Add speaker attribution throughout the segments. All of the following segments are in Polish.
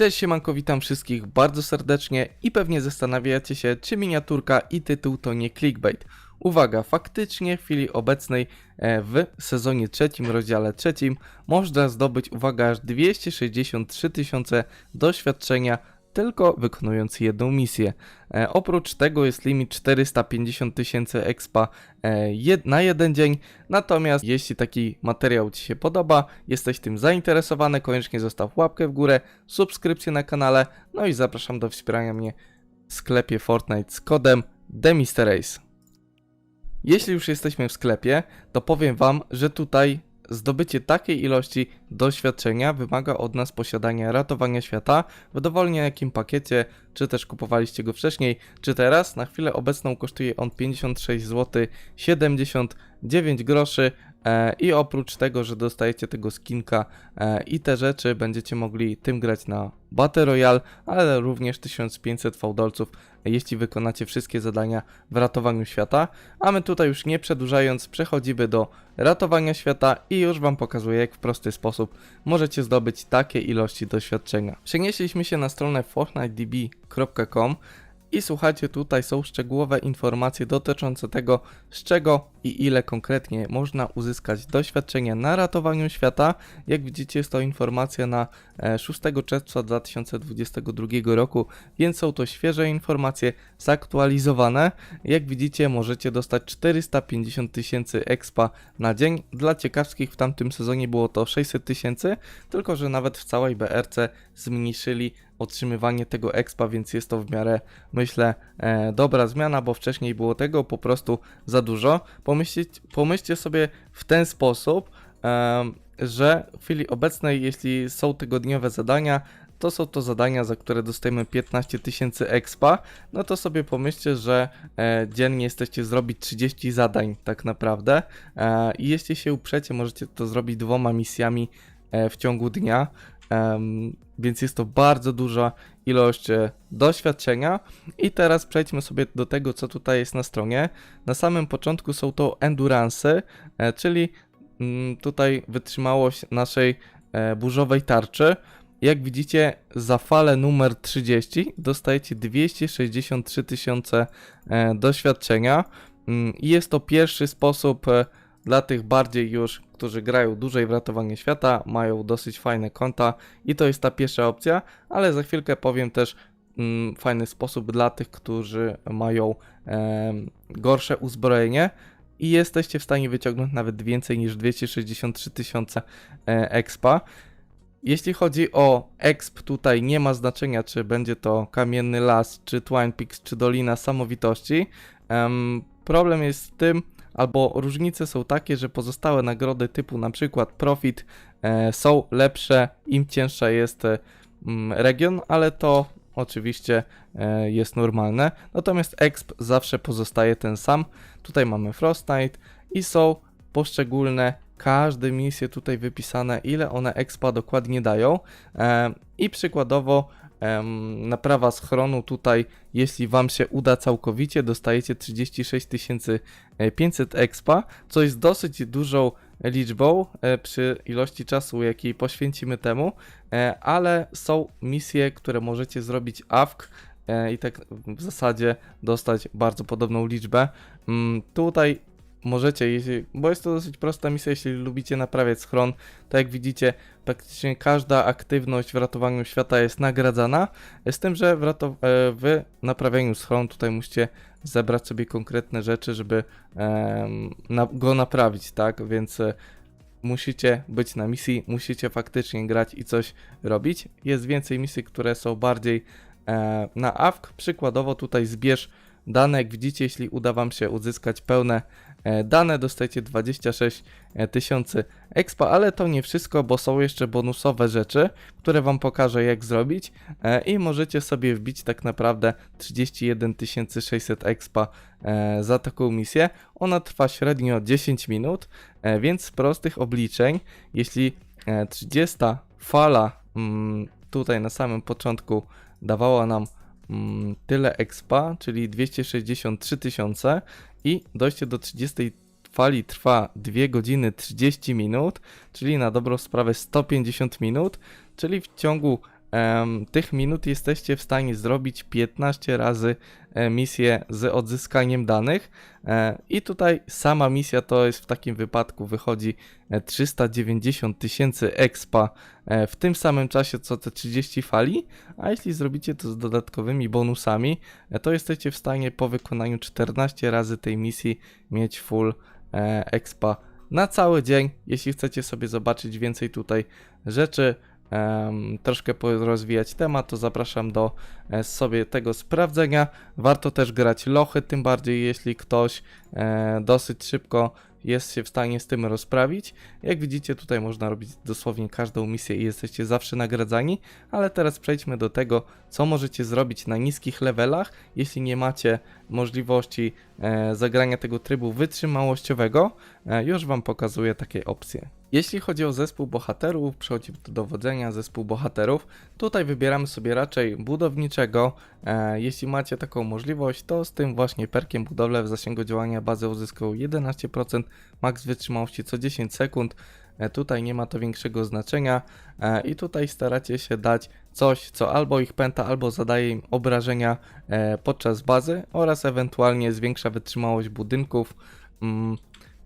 Speaker 1: Cześć siemanko, witam wszystkich bardzo serdecznie i pewnie zastanawiacie się, czy miniaturka i tytuł to nie clickbait. Uwaga, faktycznie w chwili obecnej e, w sezonie trzecim, rozdziale trzecim można zdobyć, uwaga, aż 263 tysiące doświadczenia tylko wykonując jedną misję. E, oprócz tego jest limit 450 tysięcy expa e, jed na jeden dzień, natomiast jeśli taki materiał Ci się podoba, jesteś tym zainteresowany, koniecznie zostaw łapkę w górę, subskrypcję na kanale, no i zapraszam do wspierania mnie w sklepie Fortnite z kodem TheMrAce. Jeśli już jesteśmy w sklepie, to powiem Wam, że tutaj zdobycie takiej ilości doświadczenia wymaga od nas posiadania ratowania świata w dowolnie jakim pakiecie, czy też kupowaliście go wcześniej, czy teraz. Na chwilę obecną kosztuje on 56 zł 79 groszy. E, I oprócz tego, że dostajecie tego skinka e, i te rzeczy, będziecie mogli tym grać na Battle Royale, ale również 1500 fałdolców, jeśli wykonacie wszystkie zadania w ratowaniu świata. A my tutaj już nie przedłużając, przechodzimy do ratowania świata i już Wam pokazuję, jak w prosty sposób możecie zdobyć takie ilości doświadczenia. Przenieśliśmy się na stronę fortnitedb.com i słuchajcie, tutaj są szczegółowe informacje dotyczące tego, z czego i ile konkretnie można uzyskać doświadczenia na ratowaniu świata. Jak widzicie, jest to informacja na e, 6 czerwca 2022 roku, więc są to świeże informacje, zaktualizowane. Jak widzicie, możecie dostać 450 tysięcy expa na dzień. Dla ciekawskich w tamtym sezonie było to 600 tysięcy, tylko że nawet w całej BRC zmniejszyli otrzymywanie tego expa, więc jest to w miarę, myślę, e, dobra zmiana, bo wcześniej było tego po prostu za dużo. Pomyślcie, pomyślcie sobie w ten sposób, że w chwili obecnej, jeśli są tygodniowe zadania, to są to zadania, za które dostajemy 15 tysięcy expa, no to sobie pomyślcie, że e, dziennie jesteście zrobić 30 zadań tak naprawdę e, i jeśli się uprzecie, możecie to zrobić dwoma misjami e, w ciągu dnia, em, więc jest to bardzo duża ilość e, doświadczenia. I teraz przejdźmy sobie do tego, co tutaj jest na stronie. Na samym początku są to endurance, czyli mm, tutaj wytrzymałość naszej e, burzowej tarczy. Jak widzicie, za falę numer 30 dostajecie 263 tysiące e, doświadczenia. Mm, I jest to pierwszy sposób dla tych bardziej już, którzy grają dłużej w ratowanie świata, mają dosyć fajne konta i to jest ta pierwsza opcja, ale za chwilkę powiem też mm, fajny sposób dla tych, którzy mają em, gorsze uzbrojenie i jesteście w stanie wyciągnąć nawet więcej niż 263 tysiące e, expa. Jeśli chodzi o exp, tutaj nie ma znaczenia, czy będzie to Kamienny Las, czy Twine Peaks, czy Dolina Samowitości. Em, problem jest w tym, albo różnice są takie, że pozostałe nagrody typu na przykład Profit e, są lepsze, im cięższa jest e, mm, region, ale to oczywiście e, jest normalne. Natomiast exp zawsze pozostaje ten sam. Tutaj mamy Frost Knight i są poszczególne każde misje tutaj wypisane, ile one expa dokładnie dają. I przykładowo naprawa schronu tutaj, jeśli Wam się uda całkowicie, dostajecie 36 500 expa, co jest dosyć dużą liczbą e, przy ilości czasu, jaki poświęcimy temu, e, ale są misje, które możecie zrobić AFK e, i tak w zasadzie dostać bardzo podobną liczbę. Mm, Tutaj możecie, jeśli, bo jest to dosyć prosta misja, jeśli lubicie naprawiać schron, to jak widzicie, praktycznie każda aktywność w ratowaniu świata jest nagradzana, z tym, że w, e, w naprawianiu schron tutaj musicie zebrać sobie konkretne rzeczy, żeby em, na, go naprawić, tak, więc e, musicie być na misji, musicie faktycznie grać i coś robić. Jest więcej misji, które są bardziej e, na AFK, przykładowo tutaj zbierz dane, jak widzicie, jeśli uda Wam się uzyskać pełne e, dane, dostajecie 26 tysięcy expa, ale to nie wszystko, bo są jeszcze bonusowe rzeczy, które Wam pokażę jak zrobić e, i możecie sobie wbić tak naprawdę 31 600 expa e, za taką misję. Ona trwa średnio 10 minut, e, więc z prostych obliczeń, jeśli e, 30 fala mm, tutaj na samym początku dawała nam tyle expa, czyli 263 tysiące i dojście do 30 fali trwa 2 godziny 30 minut, czyli na dobrą sprawę 150 minut, czyli w ciągu tych minut jesteście w stanie zrobić 15 razy e, misję z odzyskaniem danych. E, I tutaj sama misja to jest w takim wypadku wychodzi e, 390 tysięcy expa e, w tym samym czasie co te 30 fali, a jeśli zrobicie to z dodatkowymi bonusami, e, to jesteście w stanie po wykonaniu 14 razy tej misji mieć full e, expa na cały dzień. Jeśli chcecie sobie zobaczyć więcej tutaj rzeczy, troszkę rozwijać temat, to zapraszam do e, sobie tego sprawdzenia. Warto też grać lochy, tym bardziej jeśli ktoś e, dosyć szybko jest się w stanie z tym rozprawić. Jak widzicie, tutaj można robić dosłownie każdą misję i jesteście zawsze nagradzani, ale teraz przejdźmy do tego, co możecie zrobić na niskich levelach, jeśli nie macie możliwości e, zagrania tego trybu wytrzymałościowego. Już Wam pokazuję takie opcje. Jeśli chodzi o zespół bohaterów, przechodzimy do dowodzenia zespół bohaterów. Tutaj wybieramy sobie raczej budowniczego. E, jeśli macie taką możliwość, to z tym właśnie perkiem budowle w zasięgu działania bazy uzyskał 11%, max wytrzymałości co 10 sekund. E, Tutaj nie ma to większego znaczenia e, i tutaj staracie się dać coś, co albo ich pęta, albo zadaje im obrażenia podczas bazy oraz ewentualnie zwiększa wytrzymałość budynków.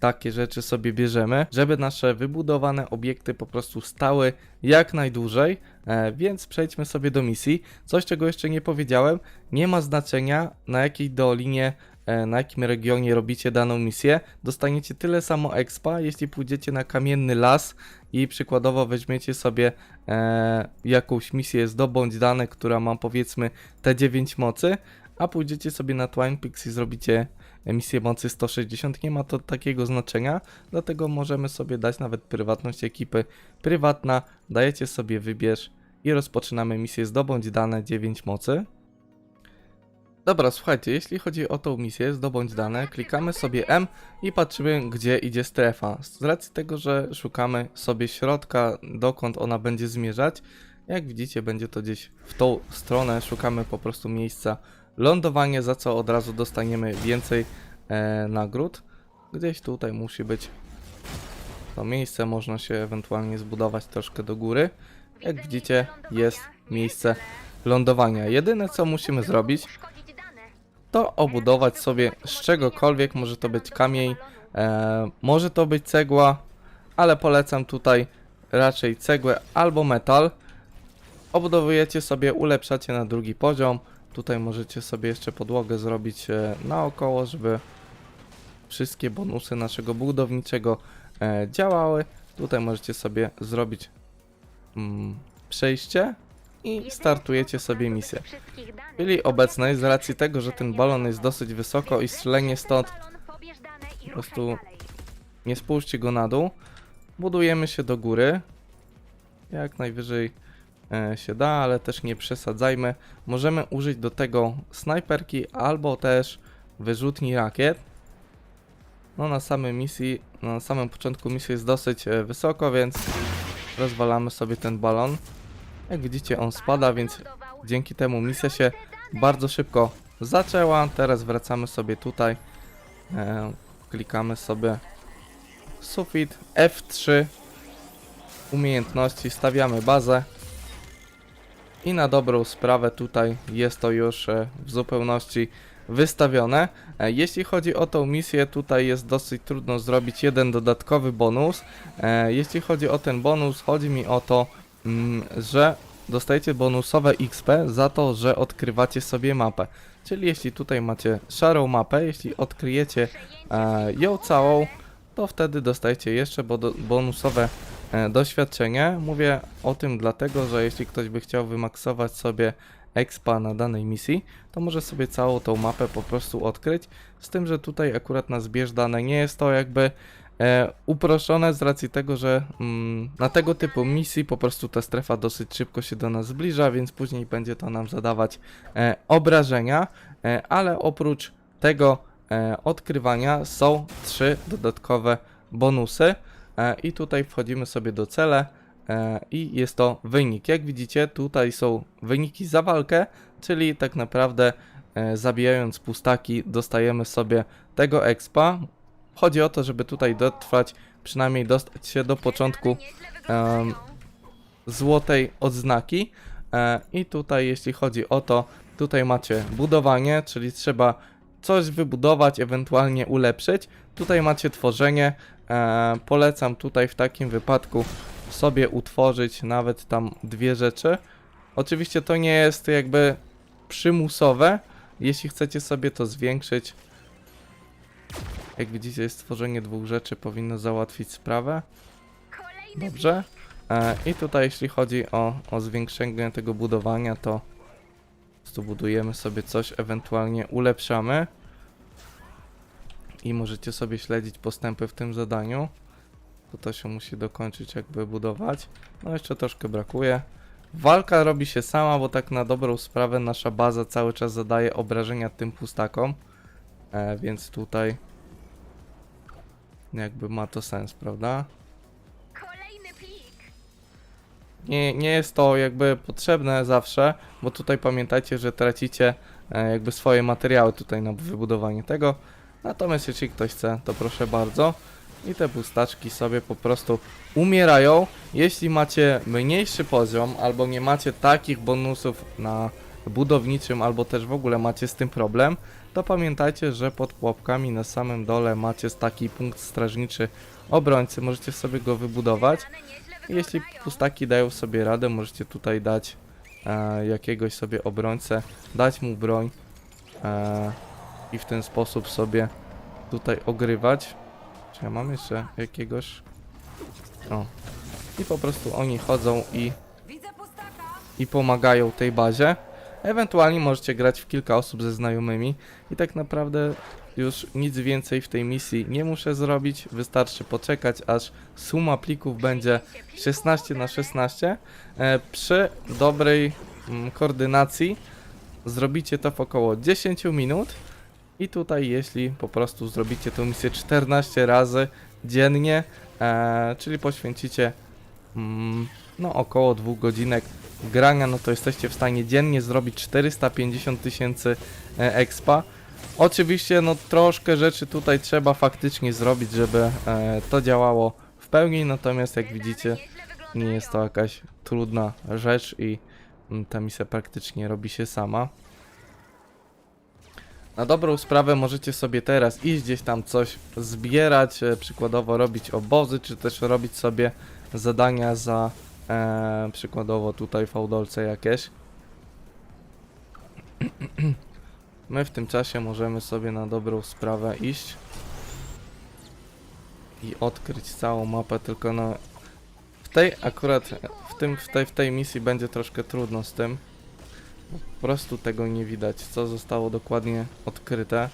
Speaker 1: Takie rzeczy sobie bierzemy, żeby nasze wybudowane obiekty po prostu stały jak najdłużej, e, więc przejdźmy sobie do misji. Coś, czego jeszcze nie powiedziałem, nie ma znaczenia na jakiej dolinie, e, na jakim regionie robicie daną misję. Dostaniecie tyle samo expa, jeśli pójdziecie na kamienny las i przykładowo weźmiecie sobie e, jakąś misję zdobądź dane, która ma powiedzmy te 9 mocy, a pójdziecie sobie na Twine Peaks i zrobicie emisję mocy 160, nie ma to takiego znaczenia, dlatego możemy sobie dać nawet prywatność ekipy. Prywatna, dajecie sobie wybierz i rozpoczynamy misję zdobądź dane 9 mocy. Dobra, słuchajcie, jeśli chodzi o tą misję, zdobądź dane, klikamy sobie M i patrzymy, gdzie idzie strefa. Z racji tego, że szukamy sobie środka, dokąd ona będzie zmierzać, jak widzicie, będzie to gdzieś w tą stronę, szukamy po prostu miejsca lądowania, za co od razu dostaniemy więcej e, nagród. Gdzieś tutaj musi być to miejsce, można się ewentualnie zbudować troszkę do góry. Jak widzicie, jest miejsce lądowania. Jedyne co musimy zrobić, to obudować sobie z czegokolwiek, może to być kamień, e, może to być cegła, ale polecam tutaj raczej cegłę albo metal. Obudowujecie sobie, ulepszacie na drugi poziom. Tutaj możecie sobie jeszcze podłogę zrobić e, naokoło, żeby wszystkie bonusy naszego budowniczego e, działały. Tutaj możecie sobie zrobić mm, przejście i startujecie sobie misję. W chwili obecnej, z racji tego, że ten balon jest dosyć wysoko i strzelenie stąd po prostu nie spuszczcie go na dół, budujemy się do góry. Jak najwyżej się da, ale też nie przesadzajmy. Możemy użyć do tego snajperki albo też wyrzutni rakiet. No na samej misji, na samym początku misji jest dosyć e, wysoko, więc rozwalamy sobie ten balon. Jak widzicie on spada, więc dzięki temu misja się bardzo szybko zaczęła. Teraz wracamy sobie tutaj. E, klikamy sobie sufit F3 umiejętności, stawiamy bazę i na dobrą sprawę tutaj jest to już e, w zupełności wystawione. E, Jeśli chodzi o tą misję, tutaj jest dosyć trudno zrobić jeden dodatkowy bonus. E, Jeśli chodzi o ten bonus, chodzi mi o to, mm, że dostajecie bonusowe XP za to, że odkrywacie sobie mapę. Czyli jeśli tutaj macie szarą mapę, jeśli odkryjecie ją całą, to wtedy dostajecie jeszcze bonusowe doświadczenie. Mówię o tym dlatego, że jeśli ktoś by chciał wymaksować sobie expa na danej misji, to może sobie całą tą mapę po prostu odkryć. Z tym, że tutaj akurat na zbierz dane nie jest to jakby e, uproszczone z racji tego, że mm, na tego typu misji po prostu ta strefa dosyć szybko się do nas zbliża, więc później będzie to nam zadawać e, obrażenia, e, ale oprócz tego e, odkrywania są trzy dodatkowe bonusy e, i tutaj wchodzimy sobie do cele e, i jest to wynik. Jak widzicie tutaj są wyniki za walkę, czyli tak naprawdę e, zabijając pustaki dostajemy sobie tego expa. Chodzi o to, żeby tutaj dotrwać, przynajmniej dostać się do początku em, złotej odznaki. E, I tutaj, jeśli chodzi o to, tutaj macie budowanie, czyli trzeba coś wybudować, ewentualnie ulepszyć. Tutaj macie tworzenie. E, polecam tutaj w takim wypadku sobie utworzyć nawet tam dwie rzeczy. Oczywiście to nie jest jakby przymusowe. Jeśli chcecie sobie to zwiększyć, jak widzicie, stworzenie dwóch rzeczy powinno załatwić sprawę. Dobrze. E, I tutaj, jeśli chodzi o, o zwiększenie tego budowania, to prostu budujemy sobie coś, ewentualnie ulepszamy. I możecie sobie śledzić postępy w tym zadaniu. To to się musi dokończyć, jakby budować. No, jeszcze troszkę brakuje. Walka robi się sama, bo tak na dobrą sprawę nasza baza cały czas zadaje obrażenia tym pustakom. E, więc tutaj jakby ma to sens, prawda?
Speaker 2: Kolejny plik.
Speaker 1: Nie, nie jest to jakby potrzebne zawsze, bo tutaj pamiętajcie, że tracicie e, jakby swoje materiały tutaj na wybudowanie tego. Natomiast jeśli ktoś chce, to proszę bardzo. I te pustaczki sobie po prostu umierają. Jeśli macie mniejszy poziom, albo nie macie takich bonusów na budowniczym, albo też w ogóle macie z tym problem, to pamiętajcie, że pod pułapkami na samym dole macie taki punkt strażniczy obrońcy. Możecie sobie go wybudować. Jeśli pustaki dają sobie radę, możecie tutaj dać e, jakiegoś sobie obrońcę, dać mu broń e, i w ten sposób sobie tutaj ogrywać. Czy ja mam jeszcze jakiegoś? O. I po prostu oni chodzą i, i pomagają tej bazie. Ewentualnie możecie grać w kilka osób ze znajomymi i tak naprawdę już nic więcej w tej misji nie muszę zrobić. Wystarczy poczekać, aż suma plików będzie 16 na 16. E, przy dobrej mm, koordynacji zrobicie to w około 10 minut. I tutaj, jeśli po prostu zrobicie tę misję 14 razy dziennie, e, czyli poświęcicie mm, no około 2 godzinek grania, no to jesteście w stanie dziennie zrobić 450 tysięcy e, expa. Oczywiście, no troszkę rzeczy tutaj trzeba faktycznie zrobić, żeby e, to działało w pełni, natomiast jak widzicie, nie jest to jakaś trudna rzecz i mm, ta misja praktycznie robi się sama. Na dobrą sprawę możecie sobie teraz iść gdzieś tam coś zbierać, e, przykładowo robić obozy, czy też robić sobie zadania za e, przykładowo tutaj fałdolce jakieś. My w tym czasie możemy sobie na dobrą sprawę iść i odkryć całą mapę, tylko no w tej akurat, w, tym, w, tej, w tej misji będzie troszkę trudno z tym. Po prostu tego nie widać, co zostało dokładnie odkryte.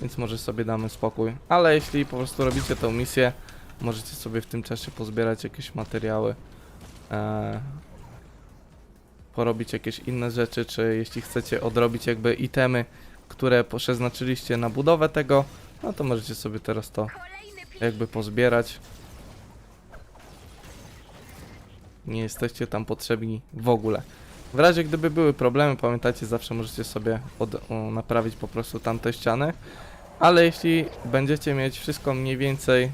Speaker 1: Więc może sobie damy spokój. Ale jeśli po prostu robicie tą misję, możecie sobie w tym czasie pozbierać jakieś materiały. E, porobić jakieś inne rzeczy, czy jeśli chcecie odrobić jakby itemy, które przeznaczyliście na budowę tego, no to możecie sobie teraz to jakby pozbierać. Nie jesteście tam potrzebni w ogóle. W razie gdyby były problemy, pamiętajcie, zawsze możecie sobie od, o, naprawić po prostu tamte ściany. Ale jeśli będziecie mieć wszystko mniej więcej e,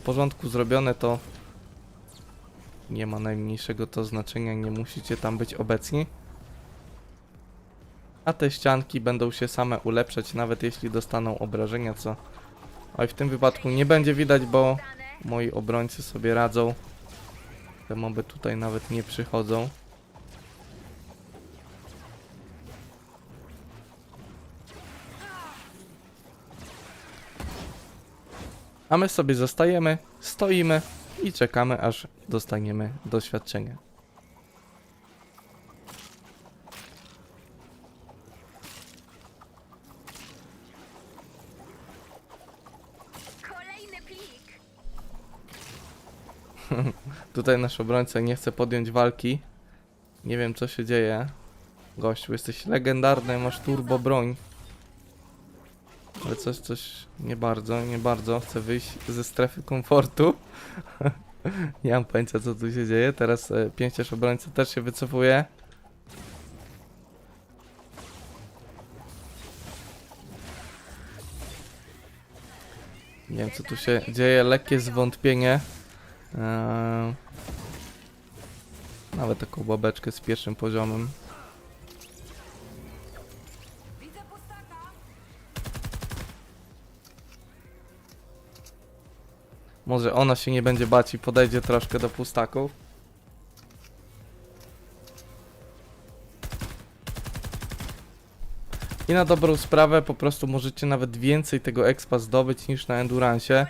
Speaker 1: w porządku zrobione, to nie ma najmniejszego to znaczenia, nie musicie tam być obecni. A te ścianki będą się same ulepszać, nawet jeśli dostaną obrażenia, co Oj, w tym wypadku nie będzie widać, bo moi obrońcy sobie radzą. Te moby tutaj nawet nie przychodzą. A my sobie zostajemy, stoimy i czekamy, aż dostaniemy doświadczenie.
Speaker 2: Kolejny plik.
Speaker 1: Tutaj nasz obrońca nie chce podjąć walki. Nie wiem co się dzieje. Gościu, jesteś legendarny, masz turbo broń. Ale coś, coś nie bardzo, nie bardzo. Chcę wyjść ze strefy komfortu. nie mam pojęcia co tu się dzieje. Teraz e, pięściarz też się wycofuje. Nie wiem co tu się dzieje, lekkie zwątpienie. Eee, nawet taką babeczkę z pierwszym poziomem. Może ona się nie będzie bać i podejdzie troszkę do pustaków. I na dobrą sprawę po prostu możecie nawet więcej tego expa zdobyć niż na endurance.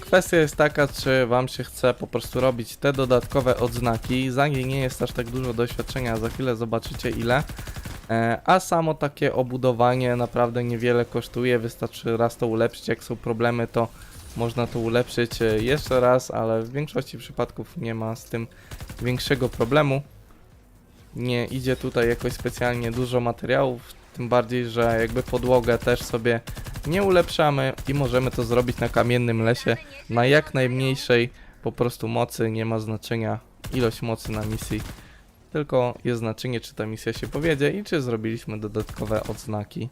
Speaker 1: Kwestia jest taka, czy wam się chce po prostu robić te dodatkowe odznaki. Za nie nie jest aż tak dużo doświadczenia, za chwilę zobaczycie ile. E, A samo takie obudowanie naprawdę niewiele kosztuje, wystarczy raz to ulepszyć, jak są problemy to można to ulepszyć e, jeszcze raz, ale w większości przypadków nie ma z tym większego problemu. Nie idzie tutaj jakoś specjalnie dużo materiałów, tym bardziej, że jakby podłogę też sobie nie ulepszamy i możemy to zrobić na kamiennym lesie na jak najmniejszej po prostu mocy, nie ma znaczenia ilość mocy na misji, tylko jest znaczenie czy ta misja się powiedzie i czy zrobiliśmy dodatkowe odznaki.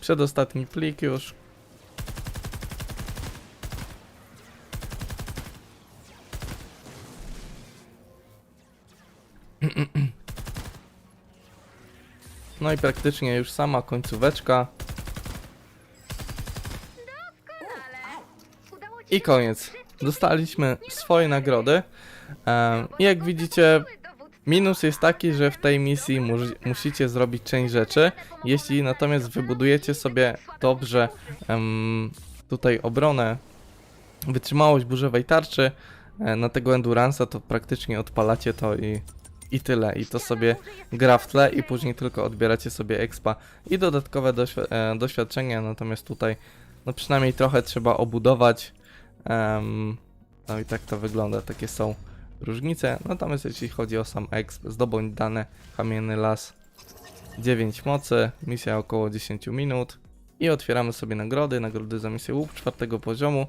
Speaker 1: Przedostatni plik już. No i praktycznie już sama końcóweczka i koniec. Dostaliśmy swoje nagrody. Jak widzicie, minus jest taki, że w tej misji mus- musicie zrobić część rzeczy. Jeśli natomiast wybudujecie sobie dobrze em, tutaj obronę, wytrzymałość burzowej tarczy e, na tego endurance'a, to praktycznie odpalacie to i, i tyle. I to sobie gra w tle i później tylko odbieracie sobie expa i dodatkowe doświ- e, doświadczenia. Natomiast tutaj no przynajmniej trochę trzeba obudować. Em, no i tak to wygląda, takie są różnice. Natomiast jeśli chodzi o sam exp, zdobądź dane, kamienny las, 9 mocy, misja około 10 minut i otwieramy sobie nagrody, nagrody za misję łup czwartego poziomu.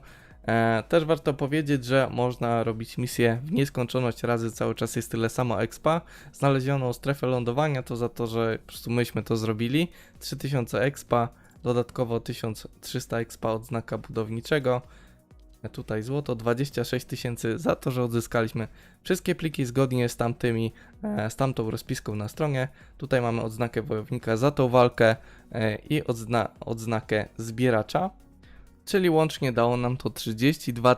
Speaker 1: E, też warto powiedzieć, że można robić misję w nieskończoność razy, cały czas jest tyle samo expa. Znaleziono strefę lądowania, to za to, że po prostu myśmy to zrobili. 3000 expa, dodatkowo 1300 expa od znaka budowniczego. E, Tutaj złoto 26 tysięcy za to, że odzyskaliśmy wszystkie pliki zgodnie z tamtymi, e, z tamtą rozpiską na stronie. Tutaj mamy odznakę wojownika za tą walkę i odzna odznakę zbieracza. Czyli łącznie dało nam to 32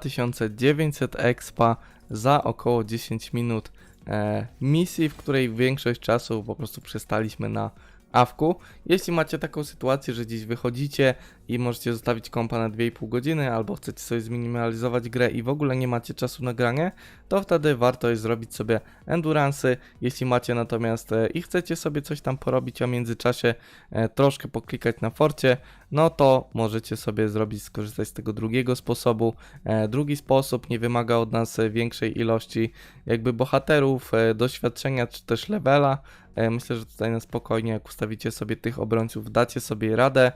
Speaker 1: 900 expa za około 10 minut e, misji, w której większość czasu po prostu przestaliśmy na awku. Jeśli macie taką sytuację, że gdzieś wychodzicie i możecie zostawić kompa na 2,5 godziny, albo chcecie sobie zminimalizować grę i w ogóle nie macie czasu na granie, to wtedy warto jest zrobić sobie endurance'y. Jeśli macie natomiast e, i chcecie sobie coś tam porobić, a w międzyczasie e, troszkę poklikać na forcie, no to możecie sobie zrobić, skorzystać z tego drugiego sposobu. E, drugi sposób nie wymaga od nas większej ilości jakby bohaterów, doświadczenia czy też levela. Myślę, że tutaj na spokojnie, jak ustawicie sobie tych obrońców, dacie sobie radę,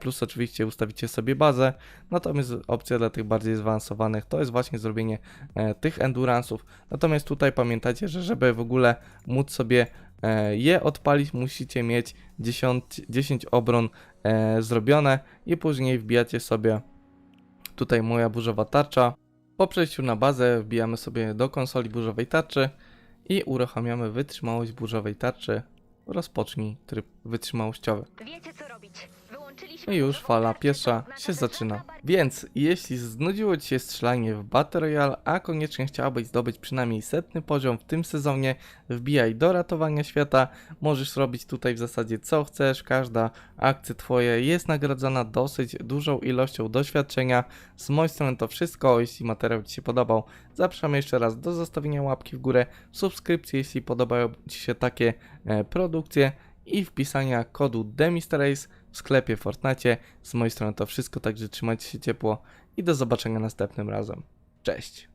Speaker 1: plus oczywiście ustawicie sobie bazę. Natomiast opcja dla tych bardziej zaawansowanych to jest właśnie zrobienie e, tych endurance'ów. Natomiast tutaj pamiętajcie, że żeby w ogóle móc sobie e, je odpalić, musicie mieć 10, 10 obron e, zrobione i później wbijacie sobie tutaj moja burzowa tarcza. Po przejściu na bazę wbijamy sobie do konsoli burzowej tarczy i uruchamiamy wytrzymałość burzowej tarczy. Rozpocznij tryb wytrzymałościowy.
Speaker 2: Wiecie co robić.
Speaker 1: I już fala pierwsza się zaczyna. Więc jeśli znudziło Ci się strzelanie w Battle Royale, a koniecznie chciałabyś zdobyć przynajmniej setny poziom w tym sezonie, wbijaj do ratowania świata. Możesz robić tutaj w zasadzie co chcesz, każda akcja Twoja jest nagradzana dosyć dużą ilością doświadczenia. Z mojej strony to wszystko. Jeśli materiał Ci się podobał, zapraszam jeszcze raz do zostawienia łapki w górę, subskrypcji, jeśli podobają Ci się takie e, produkcje i wpisania kodu DEMISTERACE w sklepie Fortnite. Z mojej strony to wszystko, także trzymajcie się ciepło i do zobaczenia następnym razem. Cześć!